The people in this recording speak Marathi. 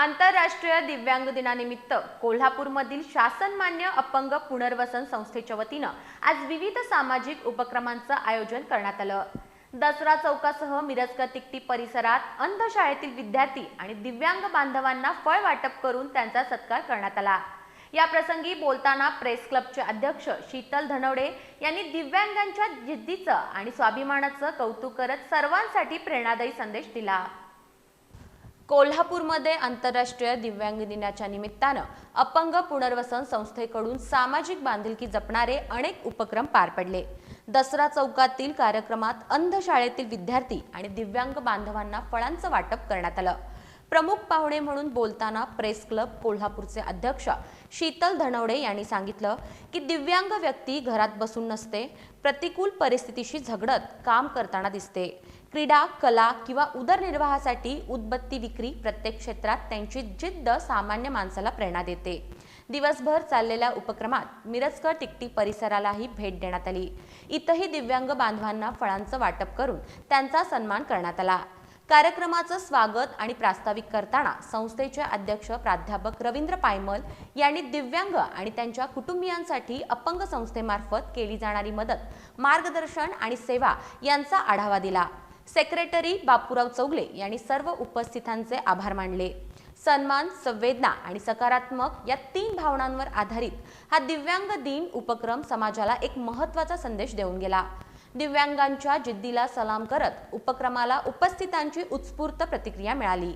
आंतरराष्ट्रीय दिव्यांग दिनानिमित्त कोल्हापूरमधील शासनमान्य अपंग पुनर्वसन संस्थेच्या वतीनं आज विविध सामाजिक उपक्रमांचं आयोजन करण्यात आलं. दसरा चौकासह मिरजकर तिकटी परिसरात अंधशाळेतील विद्यार्थी आणि दिव्यांग बांधवांना फळ वाटप करून त्यांचा सत्कार करण्यात आला. या प्रसंगी बोलताना प्रेस क्लबचे अध्यक्ष शीतल धनवडे यांनी दिव्यांगांच्या जिद्दीचं आणि स्वाभिमानाचं कौतुक करत सर्वांसाठी प्रेरणादायी संदेश दिला. कोल्हापूरमध्ये आंतरराष्ट्रीय दिव्यांग दिनाच्या निमित्तानं अपंग पुनर्वसन संस्थेकडून सामाजिक बांधिलकी जपणारे अनेक उपक्रम पार पडले. दसरा चौकातील कार्यक्रमात अंध शाळेतील विद्यार्थी आणि दिव्यांग बांधवांना फळांचं वाटप करण्यात आलं. प्रमुख पाहुणे म्हणून बोलताना प्रेस क्लब कोल्हापूरचे अध्यक्ष शीतल धनवडे यांनी सांगितलं की दिव्यांग व्यक्ती घरात बसून नसते प्रतिकूल परिस्थितीशी झगडत काम करताना दिसते. क्रीडा कला किंवा उदरनिर्वाहासाठी उदबत्ती विक्री प्रत्येक क्षेत्रात त्यांची जिद्द सामान्य माणसाला प्रेरणा देते. दिवसभर चाललेल्या उपक्रमात मिरजकर टिकटी परिसरालाही भेट देण्यात आली. इथंही दिव्यांग बांधवांना फळांचं वाटप करून त्यांचा सन्मान करण्यात आला. कार्यक्रमाचं स्वागत आणि प्रास्ताविक करताना संस्थेचे अध्यक्ष प्राध्यापक रवींद्र पायमल यांनी दिव्यांग आणि त्यांच्या कुटुंबियांसाठी अपंग संस्थेमार्फत केली जाणारी मदत मार्गदर्शन आणि सेवा यांचा आढावा दिला. सेक्रेटरी बापूराव चौगले यांनी सर्व उपस्थितांचे आभार मानले. सन्मान संवेदना आणि सकारात्मक या तीन भावनांवर आधारित हा दिव्यांग दिन उपक्रम समाजाला एक महत्त्वाचा संदेश देऊन गेला. दिव्यांगांच्या जिद्दीला सलाम करत उपक्रमाला उपस्थितांची उत्स्फूर्त प्रतिक्रिया मिळाली.